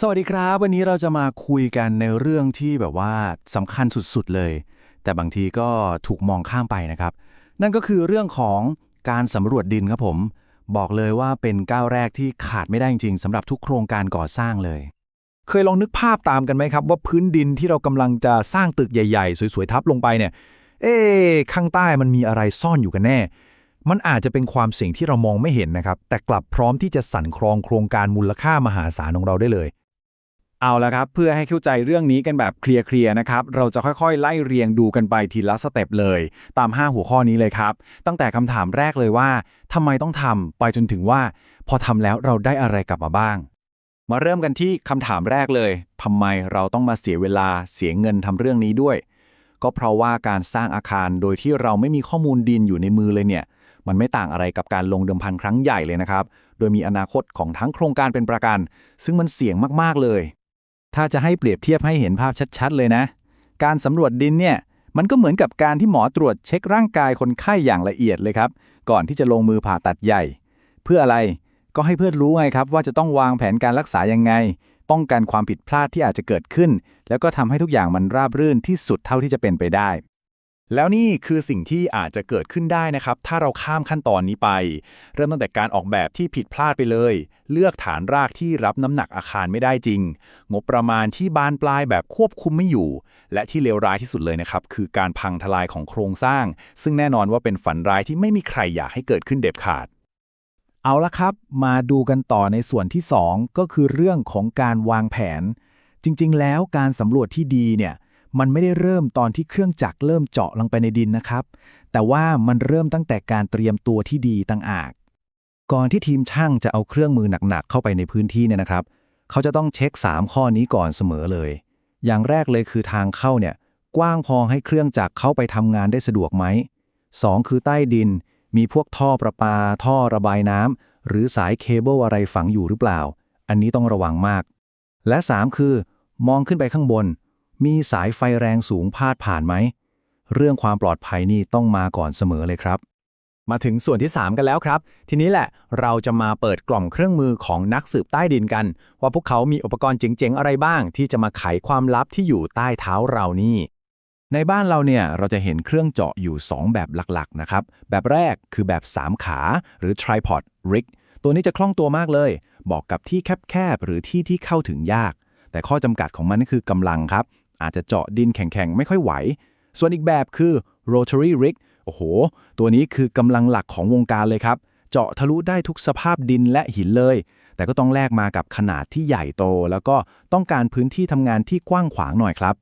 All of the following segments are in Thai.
สวัสดีครับ วันนี้เราจะมาคุยกันในเรื่องที่แบบว่าสำคัญสุดๆเลย แต่บางทีก็ถูกมองข้ามไปนะครับ นั่นก็คือเรื่องของการสำรวจดินครับผม บอกเลยว่าเป็นก้าวแรกที่ขาดไม่ได้จริงๆสำหรับทุกโครงการก่อสร้างเลย เคยลองนึกภาพตามกันไหมครับ ว่าพื้นดินที่เรากำลังจะสร้างตึกใหญ่ๆ สวยๆทับลงไปเนี่ย เอ๊ะข้างใต้มันมีอะไรซ่อนอยู่กันแน่ มันอาจจะเป็นความเสี่ยงที่เรามองไม่เห็นนะครับแต่กลับพร้อมที่จะสั่นคลองโครงการมูลค่ามหาศาลของเราได้เลย เอาละครับ เพื่อให้เข้าใจเรื่องนี้กันแบบเคลียร์ๆนะครับ เราจะค่อยๆ ไล่เรียงดูกันไปทีละสเต็ปเลย ตาม 5 หัวข้อนี้เลยครับ ตั้งแต่คำถามแรกเลยว่าทำไมต้องทำไปจนถึงว่า พอทำแล้วเราได้อะไรกลับมาบ้าง มาเริ่มกันที่คำถามแรกเลยทำไมเราต้องมาเสียเวลาเสียเงินทำเรื่องนี้ด้วย ก็เพราะว่าการสร้างอาคารโดยที่เราไม่มีข้อมูลดินอยู่ในมือเลยเนี่ยมันไม่ต่างอะไรกับการลงเดิมพันครั้งใหญ่เลยนะครับ โดยมีอนาคตของทั้งโครงการเป็นประกัน ซึ่งมันเสี่ยงมาก ๆ เลย ถ้าจะให้เปรียบเทียบให้เห็นภาพชัดๆ เลยนะ การสำรวจดินเนี่ย มันก็เหมือนกับการที่หมอตรวจเช็คร่างกายคนไข้อย่างละเอียดเลยครับ ก่อนที่จะลงมือผ่าตัดใหญ่ เพื่ออะไรก็ให้เพื่อนรู้ไงครับ ว่าจะต้องวางแผนการรักษายังไง ป้องกันความผิดพลาดที่อาจจะเกิดขึ้น แล้วก็ทำให้ทุกอย่างมันราบรื่นที่สุดเท่าที่จะเป็นไปได้ แล้วนี่คือสิ่งที่อาจจะเกิดขึ้นได้นะครับ ถ้าเราข้ามขั้นตอนนี้ไป เริ่มตั้งแต่การออกแบบที่ผิดพลาดไปเลย เลือกฐานรากที่รับน้ำหนักอาคารไม่ได้จริง งบประมาณที่บานปลายแบบควบคุมไม่อยู่ และที่เลวร้ายที่สุดเลยนะครับ คือการพังทลายของโครงสร้าง ซึ่งแน่นอนว่าเป็นฝันร้ายที่ไม่มีใครอยากให้เกิดขึ้นเด็ดขาด เอาละครับ มาดูกันต่อในส่วนที่ 2 ก็คือเรื่องของการวางแผน จริง ๆ แล้วการสำรวจที่ดีเนี่ย มันไม่ได้เริ่มตอนที่เครื่องจักรเริ่มเจาะลงไปในดินนะครับ แต่ว่ามันเริ่มตั้งแต่การเตรียมตัวที่ดีต่างหาก ก่อนที่ทีมช่างจะเอาเครื่องมือหนักๆเข้าไปในพื้นที่เนี่ยนะครับ เขาจะต้องเช็ค 3 ข้อนี้ก่อนเสมอเลย อย่างแรกเลยคือทางเข้าเนี่ยกว้างพอให้เครื่องจักรเข้าไปทำงานได้สะดวกไหม 2 คือใต้ดิน มีพวกท่อประปา ท่อระบายน้ำหรือสายเคเบิลอะไรฝังอยู่หรือเปล่า อันนี้ต้องระวังมาก และ 3 คือ มองขึ้นไปข้างบน มีสายไฟแรงสูงพาดผ่านไหม เรื่องความปลอดภัยนี่ต้องมาก่อนเสมอเลยครับ มาถึงส่วนที่ 3 กันแล้วครับ ทีนี้แหละเราจะมาเปิดกล่องเครื่องมือของนักสืบใต้ดินกัน ว่าพวกเขามีอุปกรณ์เจ๋งๆอะไรบ้าง ที่จะมาไขความลับที่อยู่ใต้เท้าเรานี่ ในบ้านเราเนี่ยเราจะเห็นเครื่องเจาะอยู่ 2 แบบหลักๆนะครับ แบบแรกคือแบบ 3 ขาหรือ tripod rig ตัวนี้จะคล่องตัวมากเลย บอกกับที่แคบๆหรือที่ที่เข้าถึงยาก แต่ข้อจำกัดของมันก็คือกำลังครับ อาจจะเจาะดินแข็งๆ ไม่ค่อยไหว ส่วนอีกแบบคือ rotary rig โอ้โห ตัวนี้คือกำลังหลักของวงการเลยครับ เจาะทะลุได้ทุกสภาพดินและหินเลย แต่ก็ต้องแลกมากับขนาดที่ใหญ่โต แล้วก็ต้องการพื้นที่ทำงานที่กว้างขวางหน่อยครับ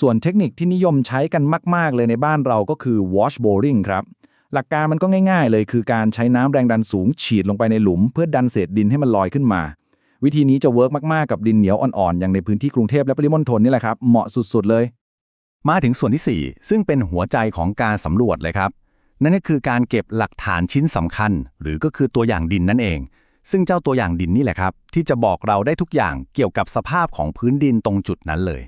ส่วนเทคนิคที่นิยมใช้กันมาก ๆ เลยในบ้านเราก็คือ wash boring ครับ หลักการมันก็ง่าย ๆ เลยคือการใช้น้ำแรงดันสูงฉีดลงไปในหลุม เพื่อดันเศษดินให้มันลอยขึ้นมา วิธีนี้จะเวิร์กมาก ๆ กับดินเหนียวอ่อน ๆ อย่างในพื้นที่กรุงเทพและปริมณฑลนี่แหละครับ เหมาะสุด ๆ เลย มาถึงส่วนที่ 4 ซึ่งเป็นหัวใจของการสำรวจเลยครับ นั่นก็คือการเก็บหลักฐานชิ้นสำคัญ หรือก็คือตัวอย่างดินนั่นเอง ซึ่งเจ้าตัวอย่างดินนี่แหละครับ ที่จะบอกเราได้ทุกอย่างเกี่ยวกับสภาพของพื้นดินตรงจุดนั้นเลย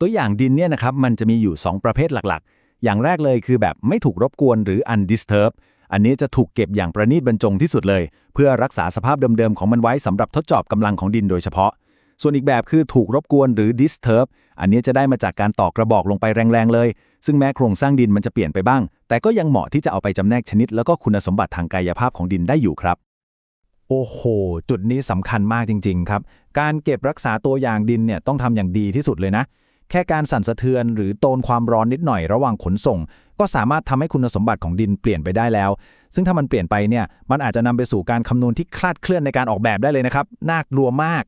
ตัวอย่างดินเนี่ยนะครับมันจะมีอยู่ 2 ประเภทหลักๆ อย่างแรกเลยคือแบบไม่ถูกรบกวนหรือ undisturbed อันนี้จะถูกเก็บอย่างประณีตบรรจงที่สุดเลย เพื่อรักษาสภาพเดิมๆของมันไว้สำหรับทดสอบกำลังของดินโดยเฉพาะ ส่วนอีกแบบคือถูกรบกวนหรือ disturb อันนี้จะได้มาจากการตอกกระบอกลงไปแรงๆเลย ซึ่งแม้โครงสร้างดินมันจะเปลี่ยนไปบ้าง แต่ก็ยังเหมาะที่จะเอาไปจำแนกชนิด แล้วก็คุณสมบัติทางกายภาพของดินได้อยู่ครับโอ้โห จุดนี้สำคัญมากจริง ๆ ครับ การเก็บรักษาตัวอย่างดินเนี่ยต้องทำอย่างดีที่สุดเลยนะ แค่การสั่นสะเทือนหรือโตนความร้อนนิดหน่อยระหว่างขนส่ง ก็สามารถทำให้คุณสมบัติของดินเปลี่ยนไปได้แล้ว ซึ่งถ้ามันเปลี่ยนไปเนี่ยมันอาจจะนำไปสู่การคำนวณที่คลาดเคลื่อนในการออกแบบได้เลยนะครับน่ากลัวมาก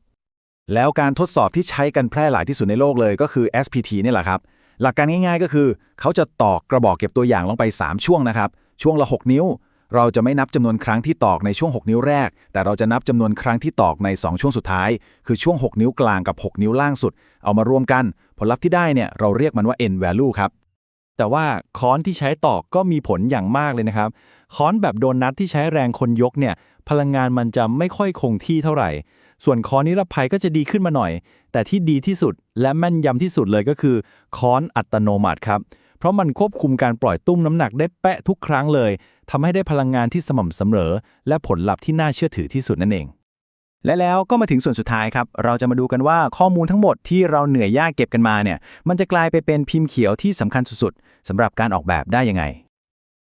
แล้วการทดสอบที่ใช้กันแพร่หลายที่สุดในโลกเลยก็คือ SPT นี่แหละครับหลักการง่ายๆก็คือ เขาจะตอกกระบอกเก็บตัวอย่างลงไป 3 ช่วงนะครับช่วงละ 6 นิ้ว เราจะไม่นับจำนวนครั้งที่ตอกในช่วง 6 นิ้วแรก แต่เราจะนับจำนวนครั้งที่ตอกใน 2 ช่วงสุดท้าย คือช่วง 6 นิ้วกลางกับ 6 นิ้วล่างสุด เอามารวมกัน ผลลัพธ์ที่ได้เนี่ยเราเรียกมันว่า n value ครับ แต่ว่าค้อนที่ใช้ตอกก็มีผลอย่างมากเลยนะครับ ค้อนแบบโดนนัทที่ใช้แรงคนยกเนี่ยพลังงานมันจะไม่ค่อยคงที่เท่าไหร่ ส่วนค้อนนิรภัยก็จะดีขึ้นมาหน่อย แต่ที่ดีที่สุดและแม่นยำที่สุดเลยก็คือค้อนอัตโนมัติครับ เพราะมันควบคุมการปล่อยตุ้มน้ำหนักได้แปะทุกครั้งเลยทำให้ได้พลังงานที่สม่ำเสมอ และผลลัพธ์ที่น่าเชื่อถือที่สุดนั่นเอง และแล้วก็มาถึงส่วนสุดท้ายครับ เราจะมาดูกันว่าข้อมูลทั้งหมดที่เราเหนื่อยยากเก็บกันมาเนี่ย มันจะกลายไปเป็นพิมพ์เขียวที่สำคัญสุดๆสำหรับการออกแบบได้ยังไง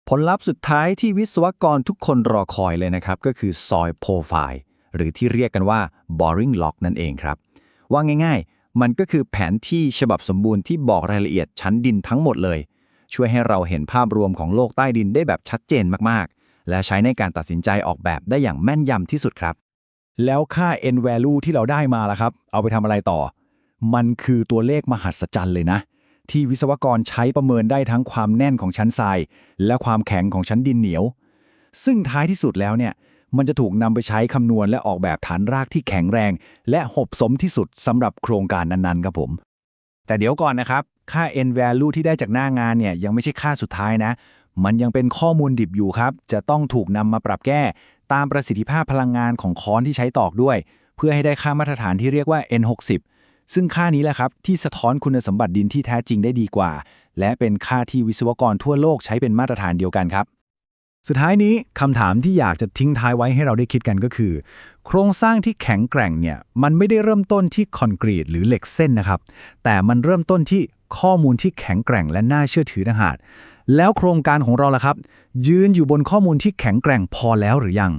ผลลัพธ์สุดท้ายที่วิศวกรทุกคนรอคอยเลยนะครับก็คือ Soil Profile หรือที่เรียกกันว่า Boring Log นั่นเองครับว่าง่ายๆ มันก็คือแผนที่ฉบับสมบูรณ์ที่บอกรายละเอียดชั้นดินทั้งหมดเลย ช่วยให้เราเห็นภาพรวมของโลกใต้ดินได้แบบชัดเจนมากๆ และใช้ในการตัดสินใจออกแบบได้อย่างแม่นยำที่สุดครับ แล้วค่า n value ที่เราได้มาล่ะครับ เอาไปทำอะไรต่อ มันคือตัวเลขมหัศจรรย์เลยนะ ที่วิศวกรใช้ประเมินได้ทั้งความแน่นของชั้นทราย และความแข็งของชั้นดินเหนียว ซึ่งท้ายที่สุดแล้วเนี่ย มันจะถูกนำไปใช้คำนวณและออกแบบฐานรากที่แข็งแรง และหบสมที่สุดสำหรับโครงการนั้นๆครับผม แต่เดี๋ยวก่อนนะครับ ค่า n value ที่ได้จากหน้างานเนี่ยยังไม่ใช่ค่าสุดท้ายนะ มันยังเป็นข้อมูลดิบอยู่ครับ จะต้องถูกนำมาปรับแก้ ตามประสิทธิภาพพลังงานของค้อนที่ใช้ตอกด้วย เพื่อให้ได้ค่ามาตรฐานที่เรียกว่า N60 ซึ่งค่านี้แหละครับที่สะท้อนคุณสมบัติดินที่แท้จริงได้ดีกว่า และเป็นค่าที่วิศวกรทั่วโลกใช้เป็นมาตรฐานเดียวกันครับ สุดท้ายนี้คำถามที่อยากจะทิ้งท้ายไว้ให้เราได้คิดกันก็คือ โครงสร้างที่แข็งแกร่งเนี่ยมันไม่ได้เริ่มต้นที่คอนกรีตหรือเหล็กเส้นนะครับ แต่มันเริ่มต้นที่ข้อมูลที่แข็งแกร่งและน่าเชื่อถือต่างหากแล้วโครงการของเราล่ะครับ ยืนอยู่บนข้อมูลที่แข็งแกร่งพอแล้วหรือยัง